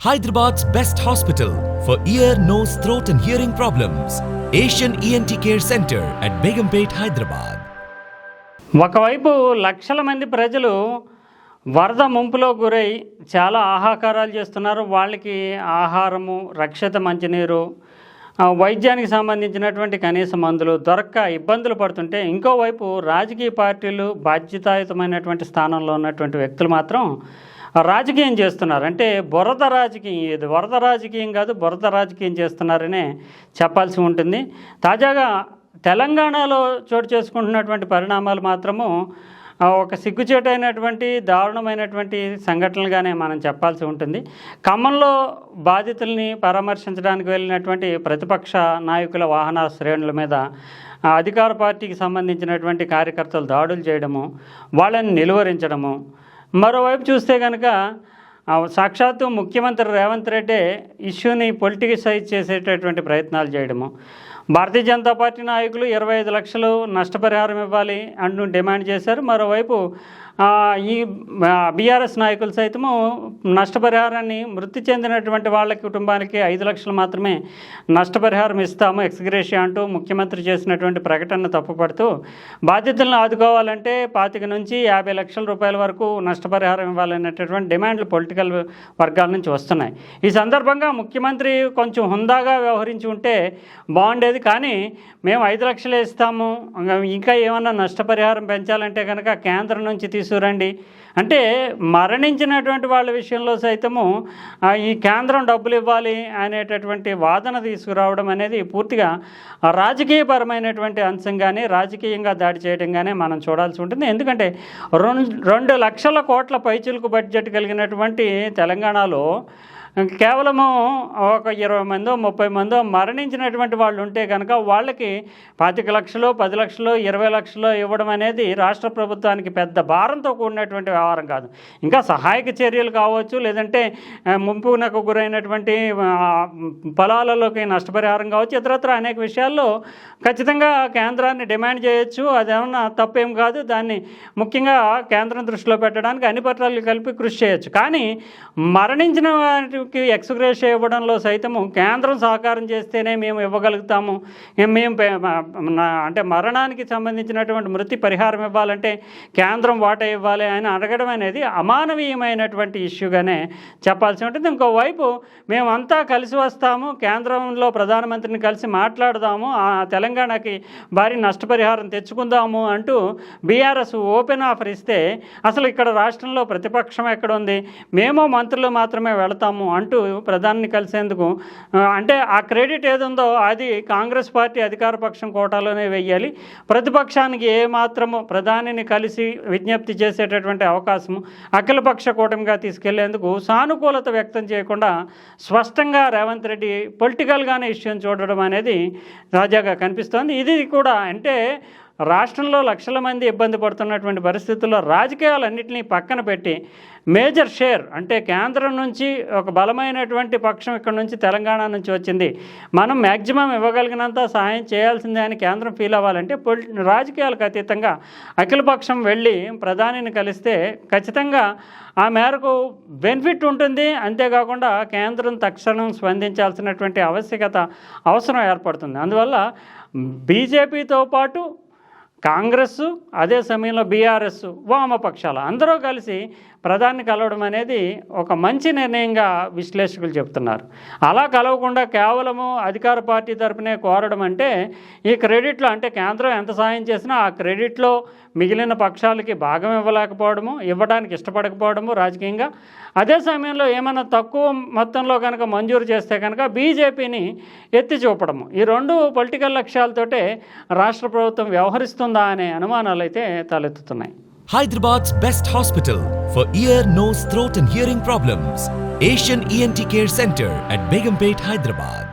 Hyderabad's best hospital for ear nose throat and hearing problems Asian ENT care centre at Begumpet Hyderabad ఒకవైపు లక్షల మంది ప్రజలు వరద ముంపులో గురై చాలా ఆహాకారాలు చేస్తున్నారు. వాళ్ళకి ఆహారము రక్షిత మంచినీరు వైద్యానికి సంబంధించినటువంటి కనీస మందులు దొరక్క ఇబ్బందులు పడుతుంటే ఇంకోవైపు రాజకీయ పార్టీలు బాధ్యతాయుతమైనటువంటి స్థానంలో ఉన్నటువంటి వ్యక్తులు మాత్రం రాజకీయం చేస్తున్నారు. అంటే బురద రాజకీయం ఇది వరద రాజకీయం కాదు బురద రాజకీయం చేస్తున్నారనే చెప్పాల్సి ఉంటుంది. తాజాగా తెలంగాణలో చోటు చేసుకుంటున్నటువంటి పరిణామాలు మాత్రము ఒక సిగ్గుచేటైనటువంటి దారుణమైనటువంటి సంఘటనలుగానే మనం చెప్పాల్సి ఉంటుంది. ఖమ్మంలో బాధితుల్ని పరామర్శించడానికి వెళ్ళినటువంటి ప్రతిపక్ష నాయకుల వాహన శ్రేణుల మీద అధికార పార్టీకి సంబంధించినటువంటి కార్యకర్తలు దాడులు చేయడము వాళ్ళని నిలువరించడము మరోవైపు చూస్తే కనుక సాక్షాత్తు ముఖ్యమంత్రి రేవంత్ రెడ్డి ఇష్యూని పొలిటికసైజ్ చేసేటటువంటి ప్రయత్నాలు చేయడము. భారతీయ జనతా పార్టీ నాయకులు ఇరవై ఐదు లక్షలు నష్టపరిహారం ఇవ్వాలి అంటూ డిమాండ్ చేశారు. మరోవైపు ఈ బీఆర్ఎస్ నాయకులు సైతము నష్టపరిహారాన్ని మృతి చెందినటువంటి వాళ్ళ కుటుంబానికి ఐదు లక్షలు మాత్రమే నష్టపరిహారం ఇస్తాము ఎక్స్గ్రేషియా అంటూ ముఖ్యమంత్రి చేసినటువంటి ప్రకటన తప్పుపడుతూ బాధ్యతలను ఆదుకోవాలంటే పాతిక నుంచి యాభై లక్షల రూపాయల వరకు నష్టపరిహారం ఇవ్వాలనేటటువంటి డిమాండ్లు పొలిటికల్ వర్గాల నుంచి వస్తున్నాయి. ఈ సందర్భంగా ముఖ్యమంత్రి కొంచెం హుందాగా వ్యవహరించి ఉంటే బాగుండేది కానీ మేము ఐదు లక్షలే ఇస్తాము ఇంకా ఏమన్నా నష్టపరిహారం పెంచాలంటే కనుక కేంద్రం నుంచి చూడండి. అంటే మరణించినటువంటి వాళ్ళ విషయంలో సైతము ఈ కేంద్రం డబ్బులు ఇవ్వాలి అనేటటువంటి వాదన తీసుకురావడం అనేది పూర్తిగా రాజకీయపరమైనటువంటి అంశంగానే రాజకీయంగా దాడి చేయడంగానే మనం చూడాల్సి ఉంటుంది. ఎందుకంటే రెండు రెండు లక్షల కోట్ల పైచులకు బడ్జెట్ కలిగినటువంటి తెలంగాణలో కేవలము ఒక ఇరవై మందో ముప్పై మందో మరణించినటువంటి వాళ్ళు ఉంటే కనుక వాళ్ళకి పాతిక లక్షలు పది లక్షలు ఇరవై లక్షలు ఇవ్వడం అనేది రాష్ట్ర ప్రభుత్వానికి పెద్ద భారంతో కూడినటువంటి వ్యవహారం కాదు. ఇంకా సహాయక చర్యలు కావచ్చు లేదంటే ముంపునకు గురైనటువంటి పొలాలలోకి నష్టపరిహారం కావచ్చు ఇతరత్ర అనేక విషయాల్లో ఖచ్చితంగా కేంద్రాన్ని డిమాండ్ చేయొచ్చు. అదేమన్నా తప్పేం కాదు. దాన్ని ముఖ్యంగా కేంద్రం దృష్టిలో పెట్టడానికి అన్ని పత్రాలు కలిపి కృషి చేయొచ్చు. కానీ మరణించిన వారికి ఎక్స్గ్రేష్ ఇవ్వడంలో సైతము కేంద్రం సహకారం చేస్తేనే మేము ఇవ్వగలుగుతాము. మేము అంటే మరణానికి సంబంధించినటువంటి మృతి పరిహారం ఇవ్వాలంటే కేంద్రం వాటా ఇవ్వాలి అని అడగడం అనేది అమానవీయమైనటువంటి ఇష్యూగానే చెప్పాల్సి ఉంటుంది. ఇంకోవైపు మేమంతా కలిసి వస్తాము కేంద్రంలో ప్రధానమంత్రిని కలిసి మాట్లాడదాము ఆ తెలంగాణకి భారీ నష్టపరిహారం తెచ్చుకుందాము అంటూ బీఆర్ఎస్ ఓపెన్ ఆఫర్ ఇస్తే అసలు ఇక్కడ రాష్ట్రంలో ప్రతిపక్షం ఎక్కడ ఉంది? మేము మంత్రులు మాత్రమే వెళతాము అంటూ ప్రధాని కలిసేందుకు అంటే ఆ క్రెడిట్ ఏదుందో అది కాంగ్రెస్ పార్టీ అధికార పక్షం కోటాలోనే వెయ్యాలి. ప్రతిపక్షానికి ఏ మాత్రము ప్రధానిని కలిసి విజ్ఞప్తి చేసేటటువంటి అవకాశము అఖిలపక్ష కూటమిగా తీసుకెళ్ళేందుకు సానుకూలత వ్యక్తం చేయకుండా స్పష్టంగా రేవంత్ రెడ్డి పొలిటికల్గానే ఇష్యూని చూడడం అనేది తాజాగా కనిపిస్తోంది. ఇది కూడా అంటే రాష్ట్రంలో లక్షల మంది ఇబ్బంది పడుతున్నటువంటి పరిస్థితుల్లో రాజకీయాలన్నింటినీ పక్కన పెట్టి మేజర్ షేర్ అంటే కేంద్రం నుంచి ఒక బలమైనటువంటి పక్షం ఇక్కడ నుంచి తెలంగాణ నుంచి వచ్చింది. మనం మ్యాక్సిమం ఇవ్వగలిగినంత సహాయం చేయాల్సిందే అని కేంద్రం ఫీల్ అవ్వాలంటే పొలి రాజకీయాలకు అతీతంగా అఖిలపక్షం వెళ్ళి ప్రధానిని కలిస్తే ఖచ్చితంగా ఆ మేరకు బెనిఫిట్ ఉంటుంది. అంతేకాకుండా కేంద్రం తక్షణం స్పందించాల్సినటువంటి ఆవశ్యకత అవసరం ఏర్పడుతుంది. అందువల్ల బీజేపీతో పాటు కాంగ్రెస్ అదే సమయంలో బీఆర్ఎస్ వామపక్షాలు అందరూ కలిసి ప్రధాని కలవడం అనేది ఒక మంచి నిర్ణయంగా విశ్లేషకులు చెప్తున్నారు. అలా కలవకుండా కేవలము అధికార పార్టీ తరపునే కోరడం అంటే ఈ క్రెడిట్లో అంటే కేంద్రం ఎంత సాయం చేసినా ఆ క్రెడిట్లో మిగిలిన పక్షాలకి భాగం ఇవ్వలేకపోవడము ఇవ్వడానికి ఇష్టపడకపోవడము రాజకీయంగా. అదే సమయంలో ఏమైనా తక్కువ మొత్తంలో కనుక మంజూరు చేస్తే కనుక బీజేపీని ఎత్తి చూపడము. ఈ రెండు పొలిటికల్ లక్ష్యాలతోటే రాష్ట్ర ప్రభుత్వం వ్యవహరిస్తుందా అనే అనుమానాలు అయితే తలెత్తుతున్నాయి. Hyderabad's best hospital for ear, nose, throat, and hearing problems. Asian ENT Care Center at Begumpet, Hyderabad.